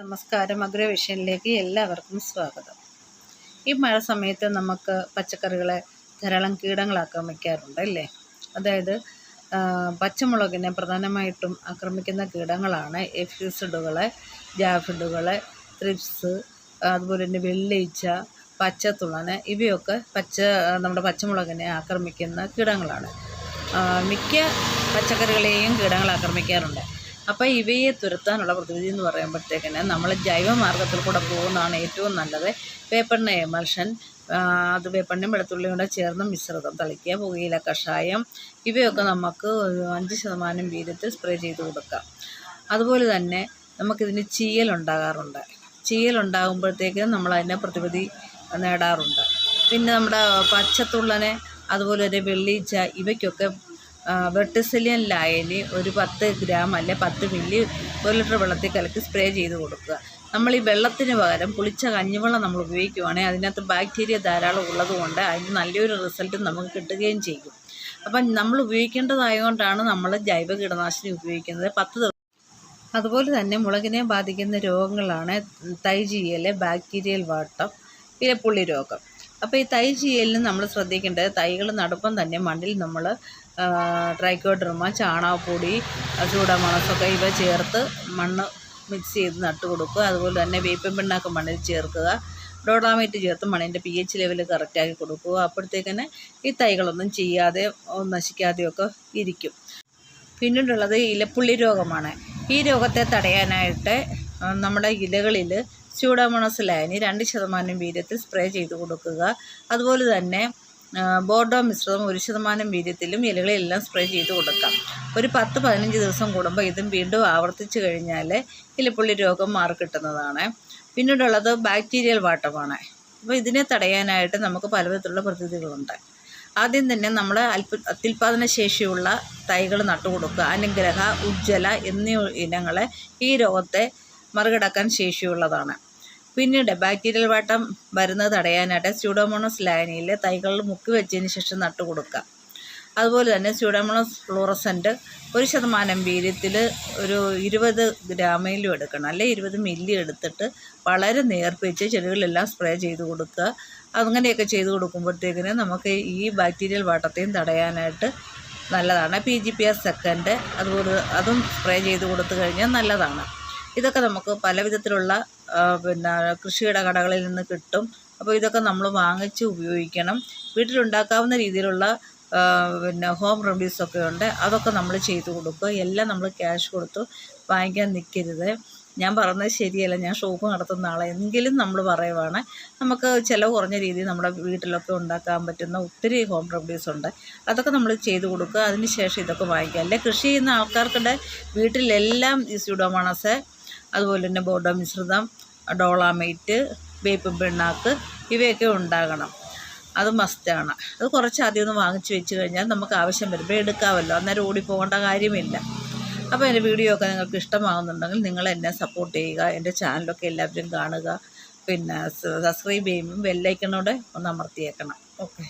നമസ്കാരം. അഗ്രവിഷനിലേക്ക് എല്ലാവർക്കും സ്വാഗതം. ഈ മഴ സമയത്ത് നമുക്ക് പച്ചക്കറികളെ ധാരാളം കീടങ്ങൾ ആക്രമിക്കാറുണ്ട് അല്ലേ? അതായത് പച്ചമുളകിനെ പ്രധാനമായിട്ടും ആക്രമിക്കുന്ന കീടങ്ങളാണ് എഫ്യൂസിഡുകൾ ജാഫിഡുകൾ ത്രിപ്സ് അതുപോലെ തന്നെ വെള്ളീച്ച പച്ചത്തുളന് ഇവയൊക്കെ പച്ച നമ്മുടെ പച്ചമുളകിനെ ആക്രമിക്കുന്ന കീടങ്ങളാണ്. മിക്ക പച്ചക്കറികളെയും കീടങ്ങൾ ആക്രമിക്കാറുണ്ട്. അപ്പോൾ ഇവയെ തുരത്താനുള്ള പ്രതിവിധി എന്ന് പറയുമ്പോഴത്തേക്കിന് നമ്മൾ ജൈവ മാർഗത്തിൽ കൂടെ പോകുന്നതാണ് ഏറ്റവും നല്ലത്. പേപ്പറിന്റെ എമൽഷൻ അത് വേപ്പണ്ണയും വെളുത്തുള്ളിയും കൂടെ ചേർന്ന് മിശ്രിതം തളിക്കുക പുകയില കഷായം ഇവയൊക്കെ നമുക്ക് അഞ്ച് ശതമാനം വീതത്തിൽ സ്പ്രേ ചെയ്ത് കൊടുക്കാം. അതുപോലെ തന്നെ നമുക്കിതിന് ചീയലുണ്ടാകാറുണ്ട് ചീയലുണ്ടാകുമ്പോഴത്തേക്കും നമ്മൾ അതിനെ പ്രതിവിധി നേടാറുണ്ട്. പിന്നെ നമ്മുടെ പച്ചത്തുള്ളനെ അതുപോലെ തന്നെ വെള്ളീച്ച ഇവയ്ക്കൊക്കെ വെട്ടിസിലിയൻ ലായനി ഒരു പത്ത് ഗ്രാം അല്ലെ പത്ത് മില്ലി ഒരു ലിറ്റർ വെള്ളത്തിൽ കലക്കി സ്പ്രേ ചെയ്ത് കൊടുക്കുക. നമ്മൾ ഈ വെള്ളത്തിന് പകരം പുളിച്ച കഞ്ഞിവെള്ളം നമ്മൾ ഉപയോഗിക്കുവാണെങ്കിൽ അതിനകത്ത് ബാക്ടീരിയ ധാരാളം ഉള്ളതുകൊണ്ട് അതിന് നല്ലൊരു റിസൾട്ട് നമുക്ക് കിട്ടുകയും ചെയ്യും. അപ്പം നമ്മൾ ഉപയോഗിക്കേണ്ടതായതുകൊണ്ടാണ് നമ്മൾ ജൈവ കീടനാശിനി ഉപയോഗിക്കുന്നത്. പത്ത് അതുപോലെ തന്നെ മുളകിനെ ബാധിക്കുന്ന രോഗങ്ങളാണ് തൈജീയൽ ബാക്ടീരിയൽ വാട്ടം ഇലപ്പുള്ളി രോഗം അപ്പോൾ ഈ തൈ ചെയ്യലിന് നമ്മൾ ശ്രദ്ധിക്കേണ്ടത് തൈകൾ നടപ്പം തന്നെ മണ്ണിൽ നമ്മൾ ട്രൈക്കോഡർമ ചാണകപ്പൊടി ചൂടമണസൊക്കെ ഇവ ചേർത്ത് മണ്ണ് മിക്സ് ചെയ്ത് നട്ട് കൊടുക്കുക. അതുപോലെ തന്നെ വേപ്പിൻ പിണ്ണാക്ക് മണ്ണിൽ ചേർക്കുക. ഡോഡാമേറ്റ് ചേർത്ത് മണ്ണിന്റെ പി എച്ച് ലെവൽ കറക്റ്റാക്കി കൊടുക്കുക. അപ്പോഴത്തേക്കിന് ഈ തൈകളൊന്നും ചെയ്യാതെ നശിക്കാതെയൊക്കെ ഇരിക്കും. പിന്നീടുള്ളത് ഇലപ്പുള്ളി രോഗമാണ്. ഈ രോഗത്തെ തടയാനായിട്ട് നമ്മുടെ ഇലകളിൽ സ്യൂഡോമോണസ് ലൈനി രണ്ട് ശതമാനം വീര്യത്തിൽ സ്പ്രേ ചെയ്ത് കൊടുക്കുക. അതുപോലെ തന്നെ ബോർഡോ മിശ്രിതം ഒരു ശതമാനം വീര്യത്തിലും ഇലകളെല്ലാം സ്പ്രേ ചെയ്ത് കൊടുക്കാം. ഒരു പത്ത് പതിനഞ്ച് ദിവസം കൂടുമ്പോൾ ഇതും വീണ്ടും ആവർത്തിച്ച് കഴിഞ്ഞാൽ ഇലപ്പുള്ളി രോഗം മാറിക്കിട്ടുന്നതാണ് പിന്നീടുള്ളത് ബാക്ടീരിയൽ വാട്ടമാണ് അപ്പോൾ ഇതിനെ തടയാനായിട്ട് നമുക്ക് പലവിധത്തിലുള്ള പ്രതിവിധികളുണ്ട് ആദ്യം തന്നെ നമ്മൾ അൽപ അത്യുൽപാദന ശേഷിയുള്ള തൈകൾ നട്ടുകൊടുക്കുക അനുഗ്രഹ ഉജ്ജ്വല എന്നീ ഇനങ്ങളെ ഈ രോഗത്തെ മറികടക്കാൻ ശേഷിയുള്ളതാണ്. പിന്നീട് ബാക്ടീരിയൽ വാട്ടം വരുന്നത് തടയാനായിട്ട് സ്യൂഡോമോണസ് ലായനിയിൽ തൈകളിൽ മുക്കി വെച്ചതിന് ശേഷം നട്ടു കൊടുക്കുക. അതുപോലെ തന്നെ സ്യൂഡോമോണസ് ഫ്ലൂറസന്റ് ഒരു ശതമാനം വീര്യത്തിൽ ഒരു ഇരുപത് ഗ്രാമയിലും എടുക്കണം. അല്ലെങ്കിൽ ഇരുപത് മില്ലി എടുത്തിട്ട് വളരെ നേർപ്പിച്ച് ചെടികളെല്ലാം സ്പ്രേ ചെയ്ത് കൊടുക്കുക. അങ്ങനെയൊക്കെ ചെയ്ത് കൊടുക്കുമ്പോഴത്തേക്കിന് നമുക്ക് ഈ ബാക്ടീരിയൽ വാട്ടത്തെയും തടയാനായിട്ട് നല്ലതാണ്. P G P S second അതുപോലെ അതും സ്പ്രേ ചെയ്ത് കൊടുത്തു കഴിഞ്ഞാൽ നല്ലതാണ്. ഇതൊക്കെ നമുക്ക് പല വിധത്തിലുള്ള പിന്നെ കൃഷിയുടെ കടകളിൽ നിന്ന് കിട്ടും. അപ്പോൾ ഇതൊക്കെ നമ്മൾ വാങ്ങിച്ച് ഉപയോഗിക്കണം. വീട്ടിലുണ്ടാക്കാവുന്ന രീതിയിലുള്ള പിന്നെ ഹോം റെമഡീസൊക്കെ ഉണ്ട്. അതൊക്കെ നമ്മൾ ചെയ്തു കൊടുക്കുക. എല്ലാം നമ്മൾ ക്യാഷ് കൊടുത്ത് വാങ്ങിക്കാൻ നിൽക്കരുത്. ഞാൻ പറഞ്ഞത് ശരിയല്ല. ഞാൻ ഷോപ്പ് നടത്തുന്ന ആളെ. എങ്കിലും നമ്മൾ പറയുവാണ്. നമുക്ക് ചിലവ് കുറഞ്ഞ രീതിയിൽ നമ്മുടെ വീട്ടിലൊക്കെ ഉണ്ടാക്കാൻ പറ്റുന്ന ഒത്തിരി ഹോം റെമഡീസ് ഉണ്ട്. അതൊക്കെ നമ്മൾ ചെയ്ത് കൊടുക്കുക. അതിന് ശേഷം ഇതൊക്കെ വാങ്ങിക്കുക. അല്ലെ കൃഷി ചെയ്യുന്ന ആൾക്കാർക്കിടെ വീട്ടിലെല്ലാം ഈ സ്യൂഡോമോണസ് അതുപോലെ തന്നെ ബോഡോ മിശ്രിതം ഡോളാമൈറ്റ് വേപ്പ് പിണ്ണാക്ക് ഇവയൊക്കെ ഉണ്ടാകണം. അത് മസ്റ്റാണ് അത് കുറച്ച് ആദ്യം ഒന്ന് വാങ്ങിച്ച് വെച്ച് കഴിഞ്ഞാൽ നമുക്ക് ആവശ്യം വരുമ്പോൾ എടുക്കാമല്ലോ. അന്നേരം ഓടി പോകേണ്ട കാര്യമില്ല. അപ്പോൾ എന്റെ വീഡിയോ ഒക്കെ നിങ്ങൾക്ക് ഇഷ്ടമാകുന്നുണ്ടെങ്കിൽ നിങ്ങൾ എന്നെ സപ്പോർട്ട് ചെയ്യുക. എന്റെ ചാനലൊക്കെ എല്ലാവരും കാണുക. പിന്നെ സബ്സ്ക്രൈബ് ചെയ്യുമ്പോൾ ബെല്ലൈക്കണോടെ ഒന്ന് അമർത്തിയേക്കണം. ഓക്കെ